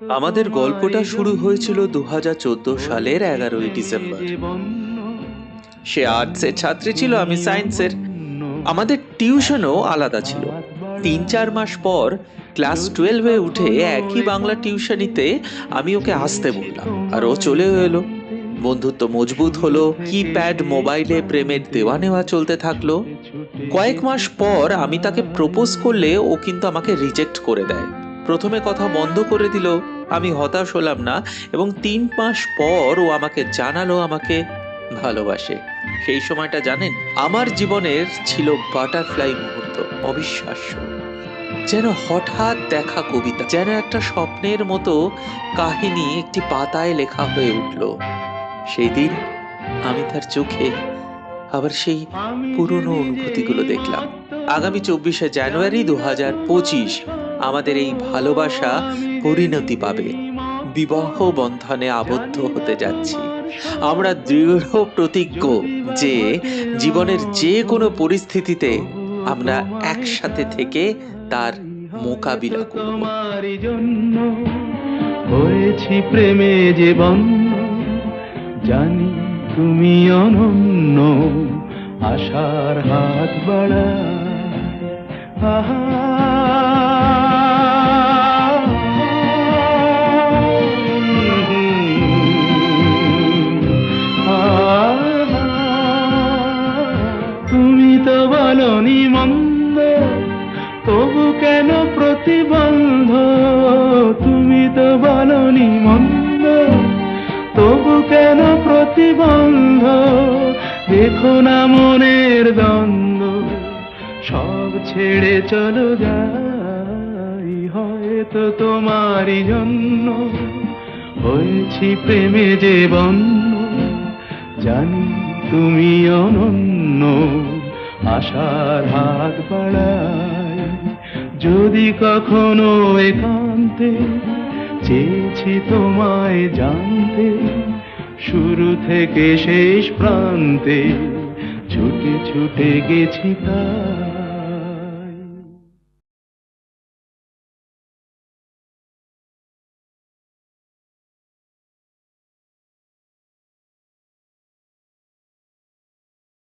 আমাদের গল্পটা শুরু হয়েছিল দু হাজার চোদ্দ সালের এগারোই ডিসেম্বর। সে আর্টসের ছাত্রী ছিল, আমি সায়েন্সের। আমাদের টিউশনও আলাদা ছিল। তিন চার মাস পর ক্লাস টুয়েলভে উঠে একই বাংলা টিউশনিতে আমি ওকে আসতে বললাম, আর ও চলেও এলো। বন্ধুত্ব মজবুত হলো, কিপ্যাড, মোবাইলে প্রেমের দেওয়া নেওয়া চলতে থাকল। কয়েক মাস পর আমি তাকে প্রপোজ করলে ও কিন্তু আমাকে রিজেক্ট করে দেয়। প্রথমে কথা বন্ধ করে দিল আমি হতাশ হলাম না। এবং তিন মাস পর ও আমাকে জানালো আমাকে ভালোবাসে। সেই সময়টা জানেন আমার জীবনের ছিল বাটারফ্লাই মুহূর্ত অবিশ্বাস্য। যেন হঠাৎ দেখা কবিতা যেন একটা স্বপ্নের মতো কাহিনী একটি পাতায় লেখা হয়ে উঠল। সেই দিন আমি তার চোখে আবার সেই পুরনো অনুভূতিগুলো দেখলাম। আগামী চব্বিশে জানুয়ারি দু হাজার পঁচিশ আমাদের এই ভালোবাসা পরিণতি পাবে। বিবাহ বন্ধনে আবদ্ধ হতে যাচ্ছি। আমরা দৃঢ় প্রতিজ্ঞ যে জীবনের যে কোনো পরিস্থিতিতে আমরা একসাথে থেকে তার মোকাবিলা করব। হয়েছি প্রেমে যে জানি তুমি অনন্য, আশার হাত বাড়া আহা তো বলনি মন্দ, তবু কেন প্রতিবন্ধ? তুমি তো বলনি মন্দ, তবু কেন প্রতিবন্ধ? দেখো না মনের দ্বন্দ্ব, সব ছেড়ে চলো যাই, হয়তো তোমারই জন্য হয়েছি প্রেমে যে বন্য, জানি তুমি অনন্য। আশার হাত বাড়ায়। যদি কখনো একান্তে চেয়েছি তোমায় জানতে, শুরু থেকে শেষ প্রান্তে ছুটে ছুটে গেছি তাই